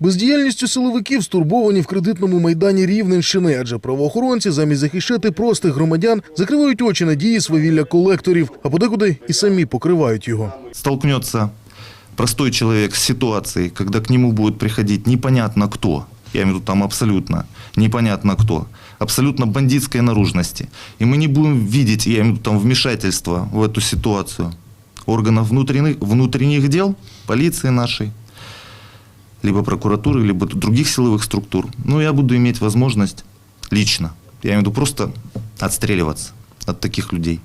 Бездіяльністю силовиків стурбовані в кредитному майдані Рівненщини, адже правоохоронці замість захищати простих громадян закривають очі на дії свавілля колекторів, а подекуди і самі покривають його. столкнется простой человек с ситуацией, когда к нему будет приходить непонятно кто, я имею в виду там абсолютно непонятно кто, абсолютно бандитской наружности, и мы не будем видеть, я имею в виду там вмешательство в эту ситуацию органов внутренних, внутренних дел, полиции нашей, либо прокуратуры, либо других силовых структур, ну, я буду иметь возможность лично, я имею в виду просто отстреливаться от таких людей.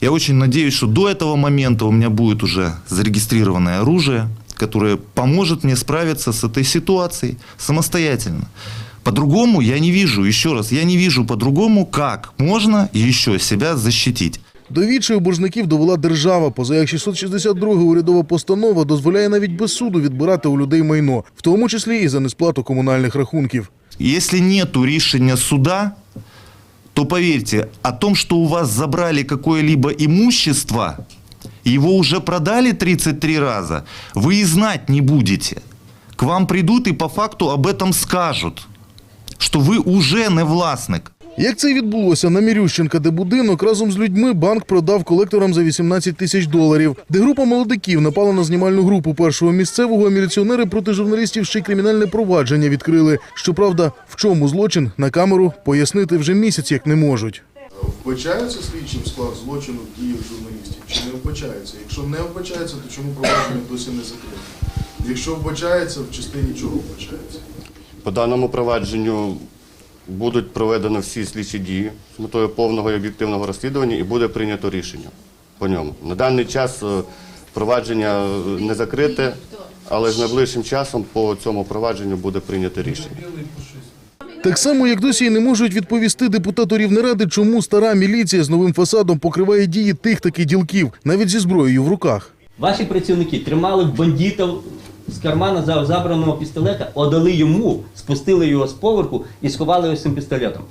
Я очень надеюсь, что до этого момента у меня будет уже зарегистрированное оружие, которое поможет мне справиться с этой ситуацией самостоятельно. По-другому я не вижу, еще раз, я не вижу по-другому, как можно еще себя защитить. До відчаю боржників довела держава, поза як 662 урядова постанова дозволяє навіть без суду відбирати у людей майно, в тому числі і за несплату комунальних рахунків. Если нету решения суда, то поверьте, о том, что у вас забрали какое-либо имущество, его уже продали 33 раза, вы и знать не будете. К вам придут и по факту об этом скажут, что вы уже не власник. Як це відбулося на Мірющенка, де будинок разом з людьми банк продав колекторам за 18 тисяч доларів, де група молодиків напала на знімальну групу першого місцевого, а міліціонери проти журналістів ще й кримінальне провадження відкрили. Щоправда, в чому злочин на камеру пояснити вже місяць як не можуть. Вбачається слідчим склад злочину в діях журналістів чи не вбачається? Якщо не вбачається, то чому провадження досі не закрите? Якщо вбачається, в частині чого вбачається? По даному провадженню будуть проведені всі слідчі дії з метою повного і об'єктивного розслідування і буде прийнято рішення по ньому. На даний час е, провадження е, не закрите, але з найближчим часом по цьому провадженню буде прийнято рішення. Так само, як досі й не можуть відповісти депутату Рівнеради, чому стара міліція з новим фасадом покриває дії тих таки ділків, навіть зі зброєю в руках. Ваші працівники тримали бандита з кармана забраного пістолета, отдали йому, спустили його з поверху і сховали ось цим пістолетом.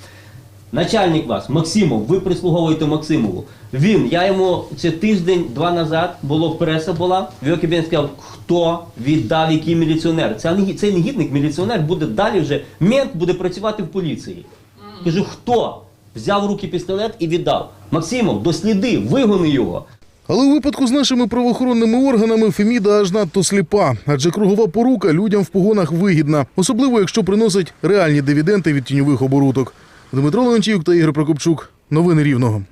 Начальник вас, Максимов, ви прислуговуєте Максимову. Він, я йому це тиждень-два назад, було преса була, він сказав, хто віддав який міліціонер. Це Цей негідник міліціонер буде далі вже, мент буде працювати в поліції. Кажу, хто взяв в руки пістолет і віддав? Максимов, досліди, вигони його. Але у випадку з нашими правоохоронними органами Феміда аж надто сліпа, адже кругова порука людям в погонах вигідна, особливо якщо приносить реальні дивіденди від тіньових оборудок. Дмитро Леонтіюк та Ігор Прокопчук. Новини Рівного.